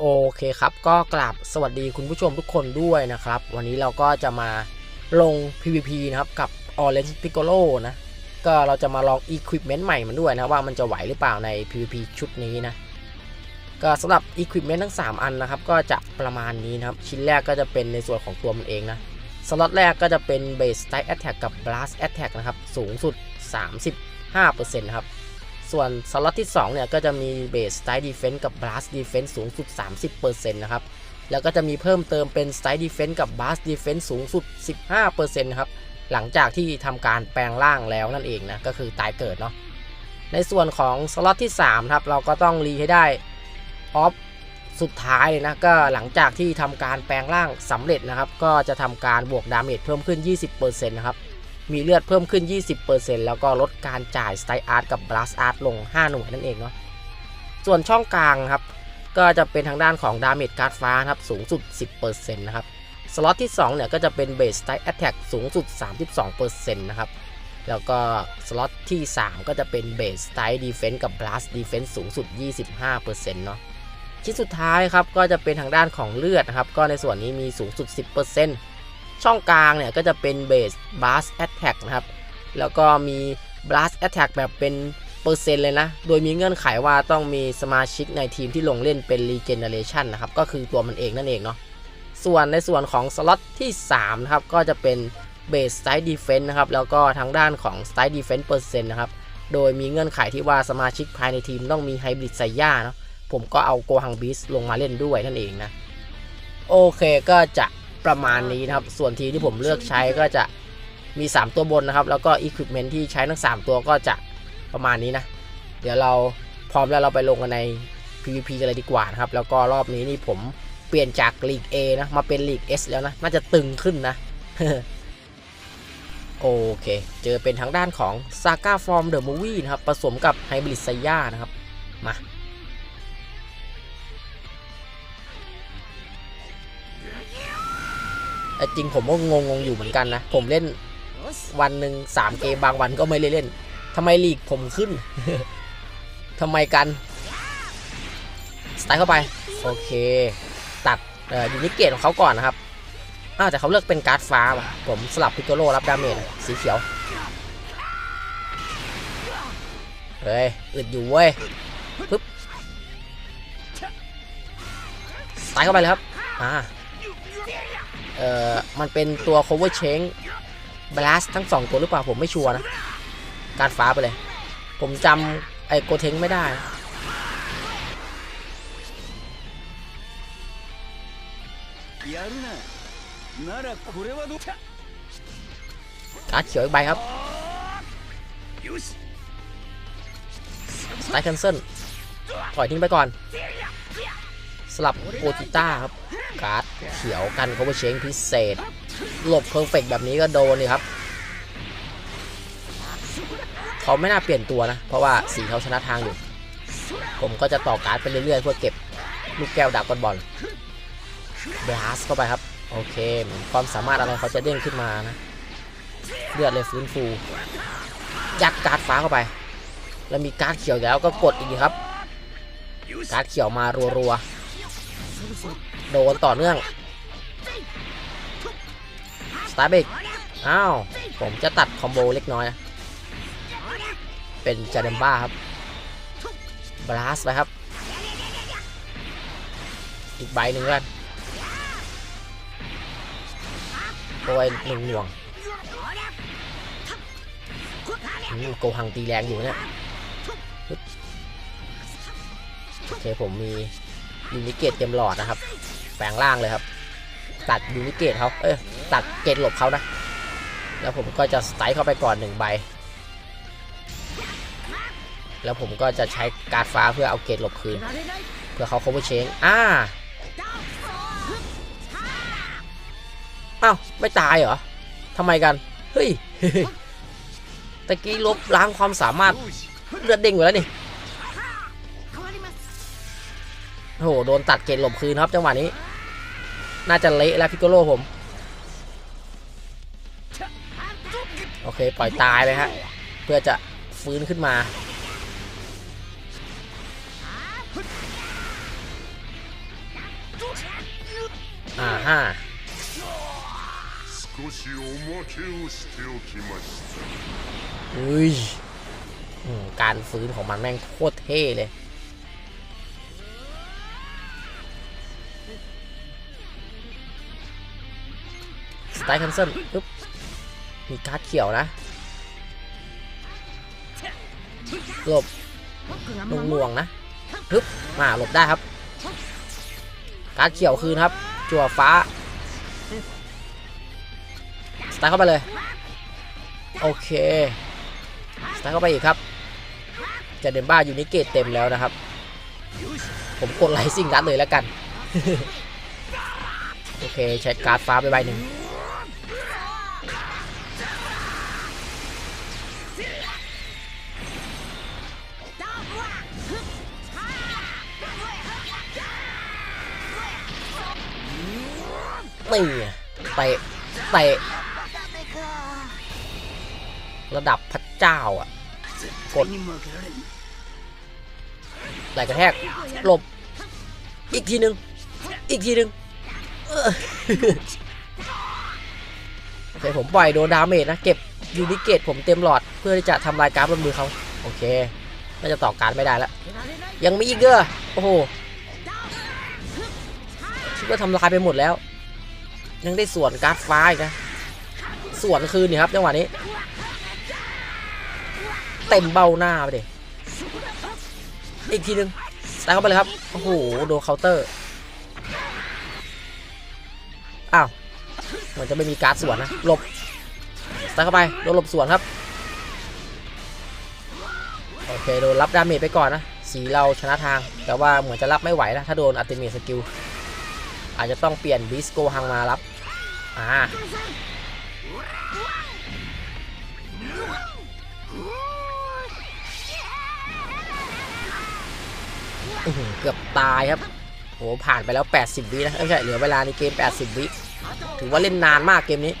โอเคครับ ก็กราบสวัสดีคุณผู้ชมทุกคนด้วยนะครับ วันนี้เราก็จะมาลง PVP นะครับ กับ Orange Piccolo นะ ก็เราจะมาลอง Equipment ใหม่มันด้วยนะ ว่ามันจะไหวหรือเปล่าใน PVP ชุดนี้นะ ก็สำหรับ Equipment ทั้ง 3 อันนะครับ ก็จะประมาณนี้นะครับ ชิ้นแรกก็จะเป็นในส่วนของตัวมันเองนะสล็อตแรกก็จะเป็น Base Strike Attack กับ Blast Attack นะครับ สูงสุด 35%นะครับ ส่วนสล็อตที่ 2 เนี่ย ก็จะมี Base Strike Defense กับ Blast Defense สูงสุด 30%นะครับ แล้วก็จะมีเพิ่มเติมเป็น Strike Defense กับ Blast Defense สูงสุด 15%นะครับ หลังจากที่ทำการแปลงร่างแล้วนั่นเองนะ ก็คือตายเกิดเนาะ ในส่วนของสล็อตที่3ครับ เราก็ต้องรีให้ได้ออฟสุดท้ายเลยนะ ก็หลังจากที่ทำการแปลงร่างสำเร็จนะครับ ก็จะทำการบวกดาเมจเพิ่มขึ้น 20%นะครับ มีเลือดเพิ่มขึ้น 20%แล้วก็ลดการจ่ายสไตอาร์ตกับบลัสอาร์ตลง 5 หน่วยนั่นเองเนาะ ส่วนช่องกลางครับ ก็จะเป็นทางด้านของดาเมจการ์ดฟ้าครับ สูงสุด 10%นะครับ สล็อตที่ 2 เนี่ยก็จะเป็นเบสสไตแอตแทกสูงสุด 32%นะครับ แล้วก็สล็อตที่ 3 ก็จะเป็นเบสสไตดีเฟนต์กับบลัสดีเฟนต์สูงสุด 25%เนาะชิ้นสุดท้ายครับก็จะเป็นทางด้านของเลือดนะครับ ก็ในส่วนนี้มีสูงสุด 10% ช่องกลางเนี่ยก็จะเป็นเบสบลัสแอตแทกนะครับ แล้วก็มีบลัสแอตแทกแบบเป็นเปอร์เซ็นต์เลยนะ โดยมีเงื่อนไขว่าต้องมีสมาชิกในทีมที่ลงเล่นเป็น Regeneration นะครับ ก็คือตัวมันเองนั่นเองเนาะ ส่วนในส่วนของสล็อตที่3นะครับ ก็จะเป็นเบสสไต e ์ดีเฟนต์นะครับ แล้วก็ทางด้านของสไต e ์ดีเฟนต์เปอร์เซ็นต์นะครับ โดยมีเงื่อนไขที่ว่าสมาชิกภายในทีมต้องมีไฮบริดไซย่าเนาะ ผมก็เอาโกฮังบิสลงมาเล่นด้วยนั่นเองนะ โอเคก็จะ ประมาณนี้นะครับ ส่วนทีที่ผมเลือกใช้ก็จะมี 3 ตัวบนนะครับ แล้วก็อุปกรณ์ที่ใช้ทั้ง 3 ตัวก็จะประมาณนี้นะ เดี๋ยวเราพร้อมแล้วเราไปลงกันใน PVP กันเลยดีกว่านะครับ แล้วก็รอบนี้นี่ผมเปลี่ยนจากลีก A นะมาเป็นลีก S แล้วนะ น่าจะตึงขึ้นนะ โอเค เจอเป็นทางด้านของ Saga From the Movie นะครับ ผสมกับ Hybrid s a y a นะครับ มา แต่จริงผมก็งงงๆอยู่เหมือนกันนะ ผมเล่นวันหนึ่งสามเกมบางวันก็ไม่ได้เล่นทำไมลีกผมขึ้นทำไมกันสไตล์เข้าไป โอเค ตัดเอ่อยูนิเกตของเขาก่อนนะครับอ้าวแต่เขาเลือกเป็นการ์ดฟ้า ผมสลับพิกโกโลรับดาเมจสีเขียวเฮ้ยอึดอยู่เว้ยปึ๊บสไตล์เข้าไปเลยครับ อ่า เออมันเป็นตัว cover change blast ทั้ง 2 ตัวหรือเปล่าผมไม่ชัวร์นะ การฟ้าไปเลย ผมจำไอ้โกเทงไม่ได้ การเขียวอีกใบครับสไตล์แคนเซิลปล่อยทิ้งไปก่อน สลับโกจิต้าครับ การ์ดเขียวกัน cover chain พิเศษ หลบ perfect แบบนี้ก็โดนเลยครับ เขาไม่น่าเปลี่ยนตัวนะ เพราะว่าสีเขาชนะทางอยู่ ผมก็จะต่อการ์ดไปเรื่อยๆ เพื่อเก็บลูกแก้วดาบกอนบอลเบลัสเข้าไปครับ โอเค ความสามารถอะไรเขาจะเด้งขึ้นมานะ เลือดเลยฟื้นฟู ยัดการ์ดฟ้าเข้าไป แล้วมีการ์ดเขียวแล้วก็กดอีกครับการ์ดเขียวมารัวๆ โดนต่อเนื่องสตาร์เบกอ้าว ผมจะตัดคอมโบเล็กน้อย เป็นจาเดมบ้าครับบลัสไปครับ อีกใบหนึ่งกันโอ้ยหนึ่งหน่วงโกหังตีแรงอยู่เนี่ยโอเคผมมียูนิเกตเต็มหลอดนะครับ แปลงร่างเลยครับ ตัดยูนิเกตเขาเอ้ยตัดเกตหลบเขานะ แล้วผมก็จะสไตล์เข้าไปก่อนหนึ่งใบ แล้วผมก็จะใช้การฟ้าเพื่อเอาเกตหลบคืน เพื่อเขาโคเวอร์เชงอ่าอ้าวไม่ตายเหรอทำไมกัน เฮ้ยตะกี้ลบล้างความสามารถเลือดเด้งไปแล้วนี่โอ้โหโดนตัดเกตหลบคืนครับจังหวะนี้ น่าจะเละแล้วพิกโกโลผม โอเค ปล่อยตายเลยฮะ เพื่อจะฟื้นขึ้นมา อ่าห้าอุ้ยการฟื้นของมันแม่งโคตรเท่เลย ไตล์คันเซิลปึ๊บมีการ์ดเขียวนะ หลบหน่วงหน่วงๆนะปึ๊บมาหลบได้ครับ การ์ดเขียวคืนครับ จั่วฟ้า สไตล์เข้าไปเลย โอเค สไตล์เข้าไปอีกครับ จะเดนบ้ายูนิเกตเต็มแล้วนะครับ ผมกดไลซิ่งการ์ดเลยแล้วกัน โอเค ใช้การ์ดฟ้าไปใบหนึ่ง นี่ไงเตะเตะระดับพระเจ้าอะ กดไหลกระแทกหลบ อีกทีหนึ่งอีกทีหนึ่งเออโอเคผมปล่อยโดนดาเมจนะ เก็บยูนิเกตผมเต็มหลอด เพื่อที่จะทำลายการ์ดบนมือเขา โอเคน่าจะต่อการไม่ได้แล้ว ยังมีอีกเด้อโอ้โหคิดว่าทำลายไปหมดแล้ว ยังได้ส่วนการ์ดฟ้าอีกนะส่วนคืนนี่ครับจังหวะนี้ เต็มเบ้าหน้าไปดิอีกทีหนึงใส่เข้าไปเลยครับ โอ้โห โดนเคาน์เตอร์ อ้าว เหมือนจะไม่มีการ์ดสวนนะ หลบใส่เข้าไป โดนหลบสวนครับ โอเค โดนรับดาเมจไปก่อนนะ สีเราชนะทาง แต่ว่าเหมือนจะรับไม่ไหวนะ ถ้าโดนอัติเมทสกิล อาจจะต้องเปลี่ยนบิสโกฮังมารับ อ่า เกือบตายครับ โห ผ่านไปแล้ว 80 วินะไม่ใช่เหลือเวลาในเกม 80 วิ ถือว่าเล่นนานมากเกมนี้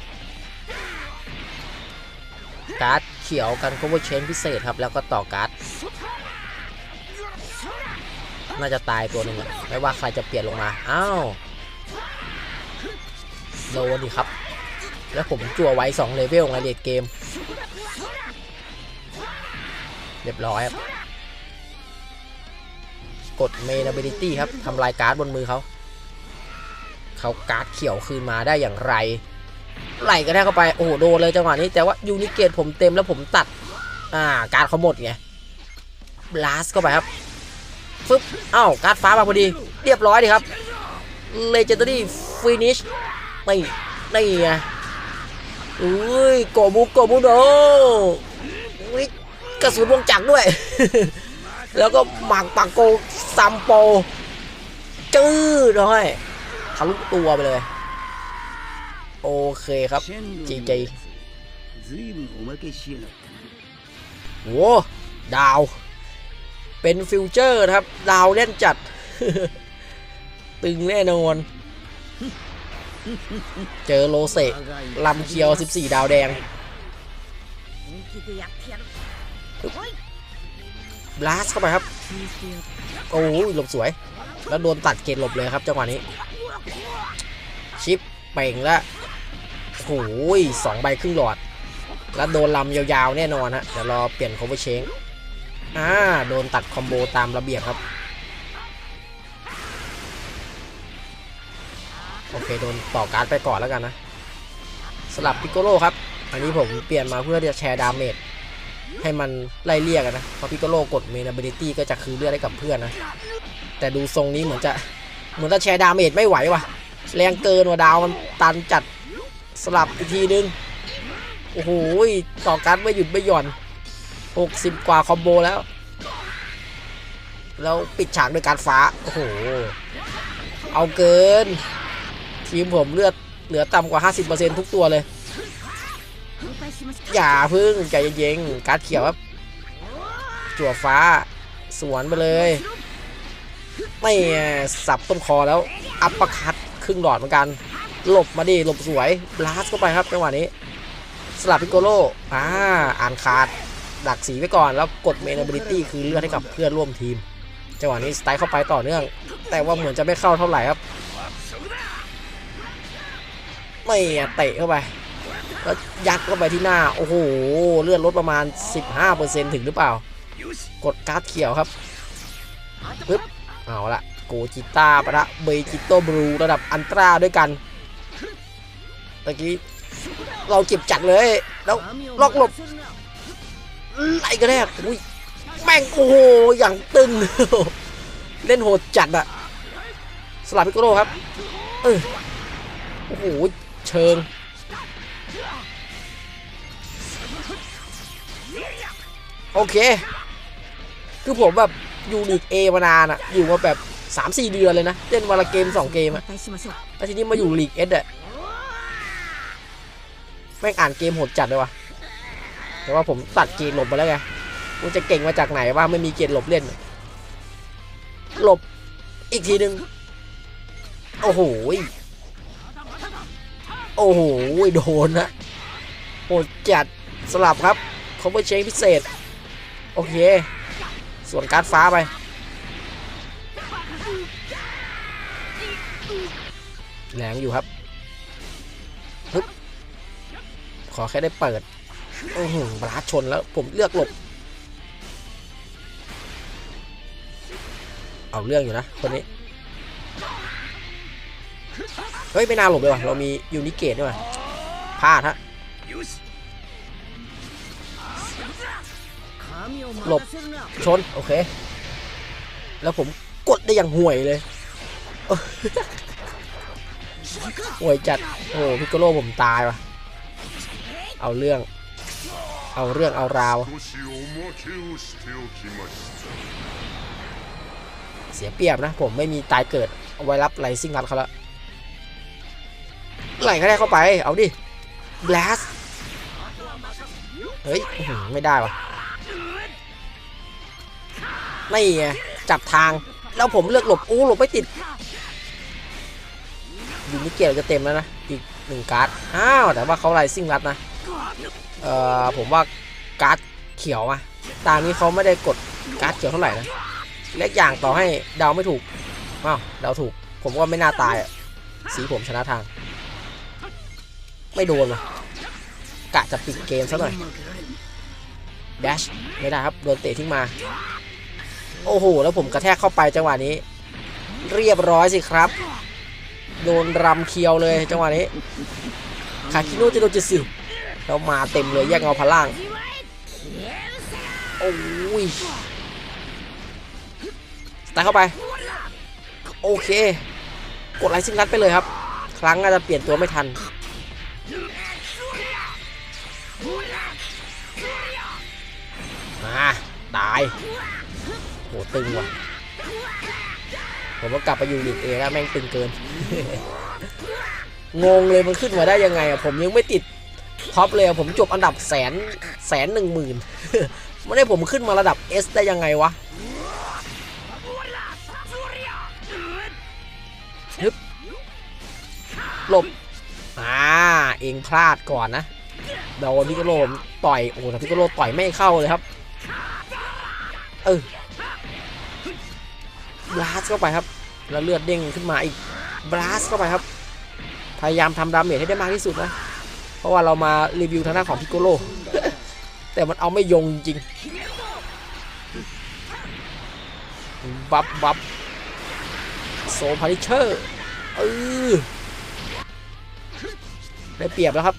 การ์ดเขียวกัน cover chain พิเศษครับ แล้วก็ต่อการ์ดน่าจะตายตัวหนึ่งไม่ว่าใครจะเปลี่ยนลงมา อ้าว โดนดิครับ แล้วผมจั่วไว้2เลเวลไงเลดเกม เรียบร้อยครับ กดเมน ability ครับทำลายการ์ดบนมือเขา เขาการ์ดเขียวคืนมาได้อย่างไร ไหลกระแทกเข้าไป โอ้โห โดนเลยจังหวะนี้ แต่ว่ายูนิเกตผมเต็มแล้วผมตัด อ่า การ์ดเขาหมดไงบลัสเข้าไปครับฟึบเอ้าการ์ดฟ้ามาพอดี เรียบร้อยดีครับ legendary finish นี่นี่ นี่นี่ไงอุ้ยโกบุโกบุโดกระสุนวงจักรด้วย แล้วก็หมักปากโกซัมโป จื้อด้วยทะลุตัวไปเลย โอเคครับจีจีโว้ดาว เป็นฟิวเจอร์ครับ ดาวเล่นจัด ตึงแน่นอน เจอโลเซ่ลำเคียว 14 ดาวแดงบลัสเข้าไปครับ โอ้ยหลบสวย แล้วโดนตัดเกตหลบเลยครับจังหวะนี้ ชิปเป่งละโอ้ยสองใบครึ่งหลอด แล้วโดนลำยาวๆแน่นอนฮะ เดี๋ยวรอเปลี่ยนโคเวอร์เชงอ่า โดนตัดคอมโบตามระเบียบครับ เคโดนต่อการไปก่อนแล้วกันนะสลับพิกโกโลครับ อันนี้ผมเปลี่ยนมาเพื่อจะแชร์ดาเมจให้มันไล่เลี่ยกันนะเพราะพิกโกโลกดเมน ability ตี้ก็จะคืนเลือดให้กับเพื่อนนะ แต่ดูทรงนี้เหมือนจะเหมือนจะแชร์ดาเมจไม่ไหวว่ะ แรงเกินว่ะดาวมันตันจัดสลับอีกทีนึง โอ้โหต่อการไม่หยุดไม่หย่อน 60 กว่าคอมโบแล้ว แล้วปิดฉากด้วยการฟ้า โอ้โห เอาเกิน ทีมผมเลือดเหลือต่ำกว่า 50%ทุกตัวเลย อย่าพึ่งใจเย็นๆการเขียวครับจั่วฟ้า สวนไปเลยไม่สับต้นคอแล้วอัปปะคัดครึ่งหลอดเหมือนกัน หลบมาดิหลบสวยบลัสเข้าไปครับจังหวะนี้ สลับพิโกโลอ่าอ่านขาดดักสีไว้ก่อนแล้วกดเมนเบลิตี้คือเลือดให้กับเพื่อนร่วมทีมจังหวะนี้สไตล์เข้าไปต่อเนื่อง แต่ว่าเหมือนจะไม่เข้าเท่าไหร่ครับ ไม่เตะเข้าไปแล้วยัดเข้าไปที่หน้า โอ้โห เลือดลดประมาณ 15%ถึงหรือเปล่า กดการ์ดเขียวครับปึ๊บเอาละโกจิต้าปะทะเบจิโตบลูระดับอันตราด้วยกันตะกี้เราเจ็บจัดเลย แล้วล็อกหลบไล่กระแทกอุ้ยแม่งโอ้โหอย่างตึง เล่นโหดจัดอะสลับพิโกโรครับเออโอ้โห เชิง โอเค คือผมแบบอยู่ลีกเอมานานอะอยู่มาแบบสามสี่เดือนเลยนะเล่นวันละเกมสองเกมอะแล้วทีนี้มาอยู่ลีกเอสอะแม่งอ่านเกมโหดจัดเลยวะแต่ว่าผมตัดเกมหลบมาแล้วไงกูจะเก่งมาจากไหนว่าไม่มีเกมหลบเล่น หลบอีกทีหนึ่งโอ้โห โอ้โหโดนนะโหดจัดสลับครับเขาไปเช็คพิเศษ โอเค ส่วนการ์ดฟ้าไป แรงอยู่ครับฮึบขอแค่ได้เปิด โอ้โหบลาชนแล้วผมเลือกหลบ เอาเรื่องอยู่นะ คนนี้ เฮ้ย ไม่น่าหลบเลยว่ะ เรามียูนิเกตด้วยว่ะพลาดฮะหลบชน โอเค แล้วผมกดได้อย่างห่วยเลยห่วยจัด โอ้พิกโกโลผมตายว่ะ เอาเรื่อง เอาเรื่องเอาราว เสียเปรียบนะ ผมไม่มีตายเกิด เอาไว้รับไลซิ่งรัดเขาแล้ว ไหลก็ได้เข้าไป เอาดิ b l a s t เฮ้ย ไม่ได้วะไม่ไงจับทาง แล้วผมเลือกหลบ อู้หลบไม่ติดยูนิเกียร์จะเต็มแล้วนะ อีกหนึ่งการ์ด อ้าว แต่ว่าเขาไรซิ่งรัดนะ เอ่อ ผมว่าการ์ดเขียวอะตามนี้เขาไม่ได้กดการ์ดเขียวเท่าไหร่นะ เล็กอย่างต่อให้เดาไม่ถูก อ้าว เดาถูก ผมก็ไม่น่าตายอะสีผมชนะทาง ไม่โดนวะกะจะปิดเกมซะหน่อยแดชไม่ได้ครับโดนเตะทิ้งมา โอ้โห แล้วผมกระแทกเข้าไปจังหวะนี้ เรียบร้อยสิครับ โดนรำเคียวเลยจังหวะนี้คาคิโนจิโรจิสึแล้วมาเต็มเลยแยกเงาพลังโอ้ยตายเข้าไป โอเค กดไลท์ซิงรัดไปเลยครับ ครั้งอาจจะเปลี่ยนตัวไม่ทัน มาตายโหตึงว่ะ ผมก็กลับไปอยู่ลีกเอแล้วแม่งตึงเกิน งงเลยมันขึ้นมาได้ยังไงอะผมยังไม่ติดท็อปเลยอะผมจบอันดับแสนแสนหนึ่งหมื่นไม่ได้ผมขึ้นมาระดับ S ได้ยังไงวะฮึบหลบ อ่า เองพลาดก่อนนะโดนพิกโลมต่อย โอ้แต่พิกโลต่อยไม่เข้าเลยครับ เออบลาสเข้าไปครับ แล้วเลือดเด้งขึ้นมาอีกบลาสเข้าไปครับ พยายามทำดาเมจให้ได้มากที่สุดนะ เพราะว่าเรามารีวิวทางด้านของพิกโกโล แต่มันเอาไม่ยงจริง บับบับโซพาริเชอร์เออได้เปรียบแล้วครับ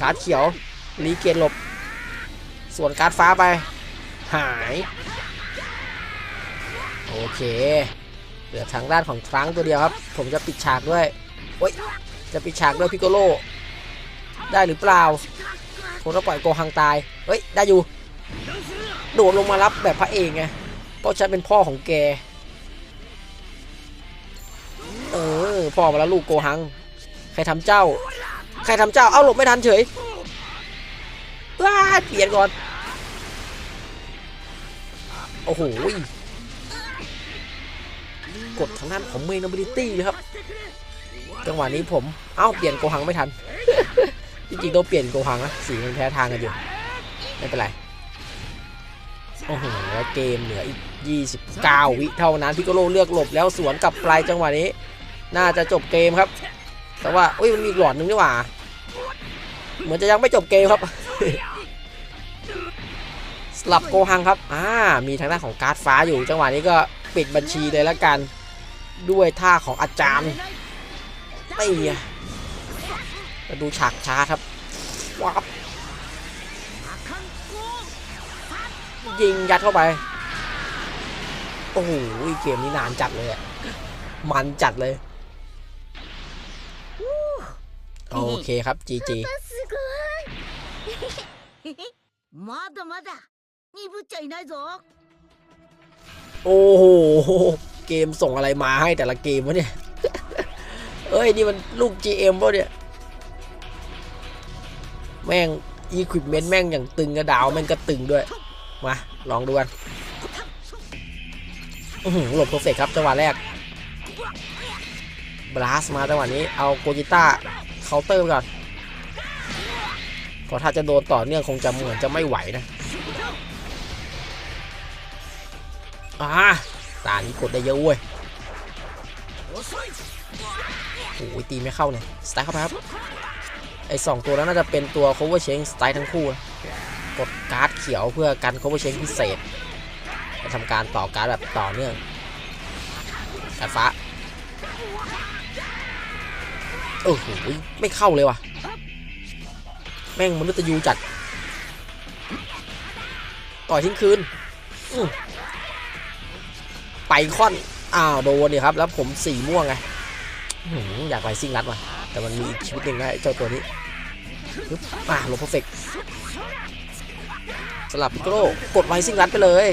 การ์ดเขียวรีเกตหลบ ส่วนการ์ดฟ้าไป หาย โอเคเหลือทางด้านของทรังตัวเดียวครับ ผมจะปิดฉากด้วยโอ้ยจะปิดฉากด้วยพิโกโล ได้หรือเปล่าผมต้องปล่อยโกฮังตายเฮ้ยได้อยู่ โดดลงมารับแบบพระเอกไงเพราะฉันเป็นพ่อของแกเออพ่อมาแล้วลูกโกหัง ใครทำเจ้า ใครทำเจ้า เอ้าหลบไม่ทันเฉยว้าเปลี่ยนก่อน โอ้โหกดทางด้านของเมนอบิลิตี้เลยครับ จังหวะนี้ผม เอ้า เปลี่ยนโกหังไม่ทัน จริงๆต้องเปลี่ยนโกหังนะ สีมันแพ้ทางกันอยู่ ไม่เป็นไร โอ้โห แล้วเกมเหลืออีก 29 วิเท่านั้น พิกโกโลเลือกหลบแล้วสวนกลับปลายจังหวะนี้ น่าจะจบเกมครับ แต่ว่า อุ้ย มันมีหลอดนึงนี่หว่า เหมือนจะยังไม่จบเกมครับ สลับโกหังครับ อ่า มีทางด้านของการ์ดฟ้าอยู่ จังหวะนี้ก็ปิดบัญชีเลยแล้วกัน ด้วยท่าของอาจารย์ไม่อะมาดูฉากช้าครับว้าบยิงยัดเข้าไป โอ้โห เกมนี้นานจัดเลยอะมันจัดเลย โอเคครับ GG すごいまだ นี่ผู้ใจนายจกโอ้โห เกมส่งอะไรมาให้แต่ละเกมวะเนี่ย เอ้ย นี่มันลูก GM ป่ะเนี่ย แม่งอีควิปเมนแม่งอย่างตึงกระดาว แม่งก็ตึงด้วย มา ลองดูกันหลบเพอร์เฟกครับจังหวะแรกบลัสมาจังหวะนี้ เอาโกจิต้าเคาน์เตอร์ก่อนเพราะถ้าจะโดนต่อเนื่องคงจะเหมือนจะไม่ไหวนะ อ่าตานี้กดได้เยอะเว้ยโอ้ยตีไม่เข้าเนี่ยสไตล์เข้าไปครับ ไอ้สองตัวนั้นน่าจะเป็นตัว cover change สไตล์ทั้งคู่ กดการ์ดเขียวเพื่อกัน cover change พิเศษจะทำการต่อการ์ดแบบต่อเนื่องกาดฟ้า โอ้โหไม่เข้าเลยว่ะ แม่งมนุษย์ยูจัด ต่อยทิ้งคืน ไปคอน อ้าวโดนเลยครับ แล้วผมสีม่วงไงอยากไปซิ่งรัดว่ะแต่มันมีอีกชีวิตหนึ่งนะเจ้าตัวนี้ปึ๊บอ่าลงเพอร์เฟกสลับพิโกโลกดไวซิ่งรัดไปเลย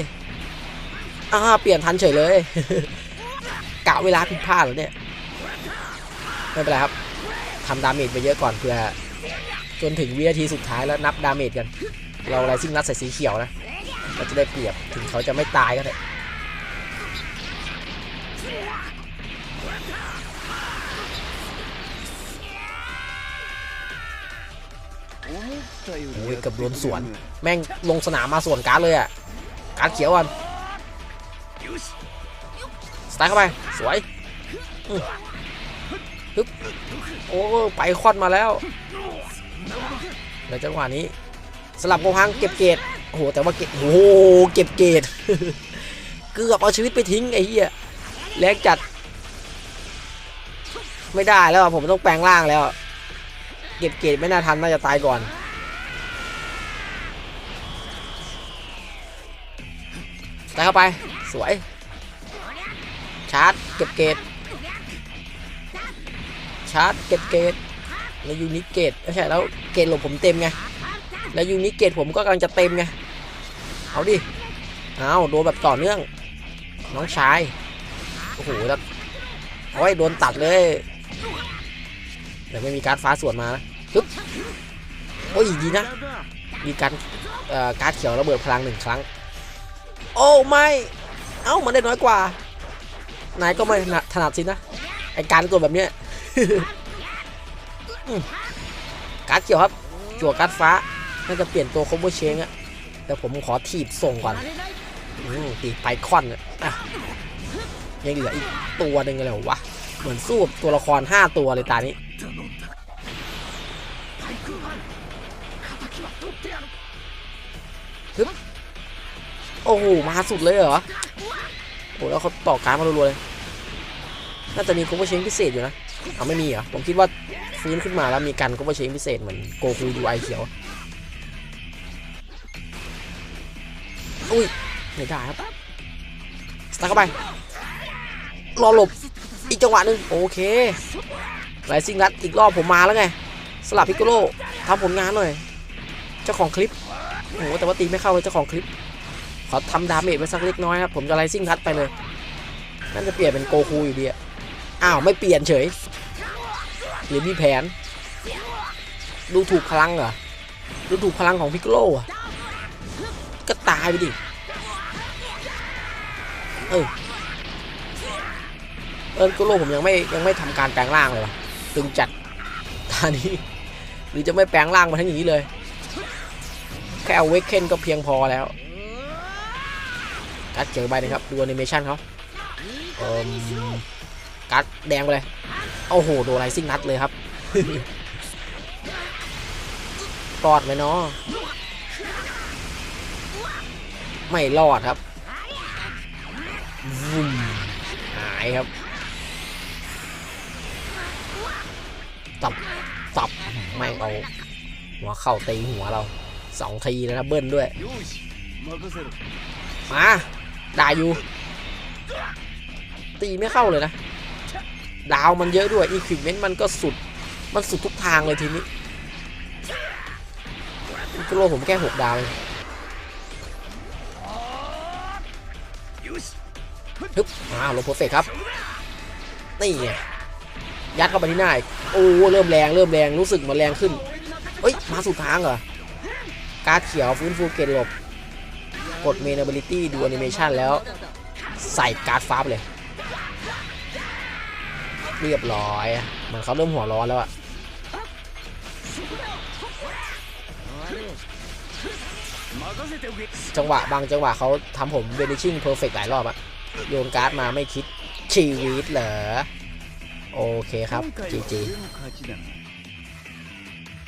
อ่าเปลี่ยนทันเฉยเลยกะเวลาผิดพลาดแล้วเนี่ยไม่เป็นไรครับทำดาเมจไปเยอะก่อนเพื่อจนถึงวินาทีสุดท้ายแล้วนับดาเมจกัน เราอะไรซิ่งรัดใส่สีเขียวนะเราจะได้เปรียบถึงเขาจะไม่ตายก็ได้ โอ้ยกับรวมสวน แม่งลงสนามมาสวนการเลยอะ การเขียวอะสไตล์เข้าไป สวยฮึบโอ้ไปคอดมาแล้วเลยจังหวะนี้สลับกองพังเก็บเกตโอ้โหแต่ว่าเก็บโอ้โหเก็บเกตเกือบเอาชีวิตไปทิ้งไอ้เหี้ย แรงจัด ไม่ได้แล้วผมต้องแปลงร่างแล้ว เก็บเกรดไม่น่าทันน่าจะตายก่อนใส่เข้าไป สวย ชาร์จเก็บเกรดชาร์จเก็บเกรดแล้วยูนิเกรดไม่ใช่แล้วเกรดหลบผมเต็มไง แล้วยูนิเกรดผมก็กำลังจะเต็มไง เอาดิ เอาโดนแบบต่อเนื่อง น้องชาย โอ้โหแล้วโอ้ยโดนตัดเลยเดี๋ยวไม่มีการดฟ้าสวนมานะปึ๊บโอ้ยดีนะ มีการเอ่อการดเขียวระเบิดพลังหนึ่งครั้ง โอ้ไม่ เอ้ามันได้น้อยกว่านายก็ไม่ถนัดสินะไอการตัวแบบเนี้ยการดเขียวครับ จั่วการดฟ้าน่าจะเปลี่ยนตัวคอมโบเชงอะแต่ผมขอถีบส่งก่อนอืมตีไปคอนอะ ยังเหลืออีกตัวหนึ่งเลยวะ เหมือนสู้ตัวละคร 5 ตัวเลยตานี้ โอ้โห มาสุดเลยเหรอ โอ้แล้วเขาต่อการมารัวๆเลย น่าจะมีคอมโบเชงพิเศษอยู่นะเอาไม่มีเหรอ ผมคิดว่าฟื้นขึ้นมาแล้วมีการคอมโบเชงพิเศษเหมือนโกคูยูไอเขียว อุ้ยไม่ได้ครับสตาร์เข้าไป รอหลบอีกจังหวะหนึ่งโอเคไลซิงรัดอีกรอบผมมาแล้วไง สลับพิกโกโลทำผลงานหน่อย เจ้าของคลิปโอ้โหแต่ว่าตีไม่เข้าเลยเจ้าของคลิป ขอทำดาเมจไว้สักเล็กน้อยครับ ผมจะไลซิ่งทัดไปเลยนั่นจะเปลี่ยนเป็นโกคูอยู่ดีอะอ้าวไม่เปลี่ยนเฉยหรือมีแผน ดูถูกพลังเหรอดูถูกพลังของพิกโลอะก็ตายไปดิเออ เออพิกโลผมยังไม่ยังไม่ทำการแปลงร่างเลยวะตึงจัดตานี้หรือจะไม่แปลงร่างมาทั้งอย่างนี้เลย แค่เอาเวกเคนก็เพียงพอแล้วการ์ดเขียวอีกใบหนึงครับดูแอนิเมชันเขาเอ่มการ์ดแดงไปเลยโอ้โหโดนไรซิ่งนัดเลยครับรอดไหมเนาะไม่รอดครับหายครับ จับจับแม่งเอาหัวเข่าตีหัวเราสองทีแล้วนะเบิ้ลด้วยมาด่าอยู่ตีไม่เข้าเลยนะ ดาวมันเยอะด้วยอีควิปเมนต์มันก็สุด มันสุดทุกทางเลยทีนี้กิโลผมแค่หกดาวเลยฮึบอ้าวลงโพสเฟกครับ นี่ไง ยัดเข้าไปที่หน้าโอ้เริ่มแรงเริ่มแรงรู้สึกมันแรงขึ้นเอ้ยมาสุดทางเหรอการเขียวฟื้นฟูเกตหลบกดเมนเบลิตี้ดูแอนิเมชันแล้วใส่การ์ดฟ้าเลย เรียบร้อยมันเขาเริ่มหัวร้อนแล้วอะจังหวะบางจังหวะเขาทำผมเวนิชิ่งเพอร์เฟกต์หลายรอบอะโยนการ์ดมาไม่คิดชีวิตเหรอ โอเคครับจีจี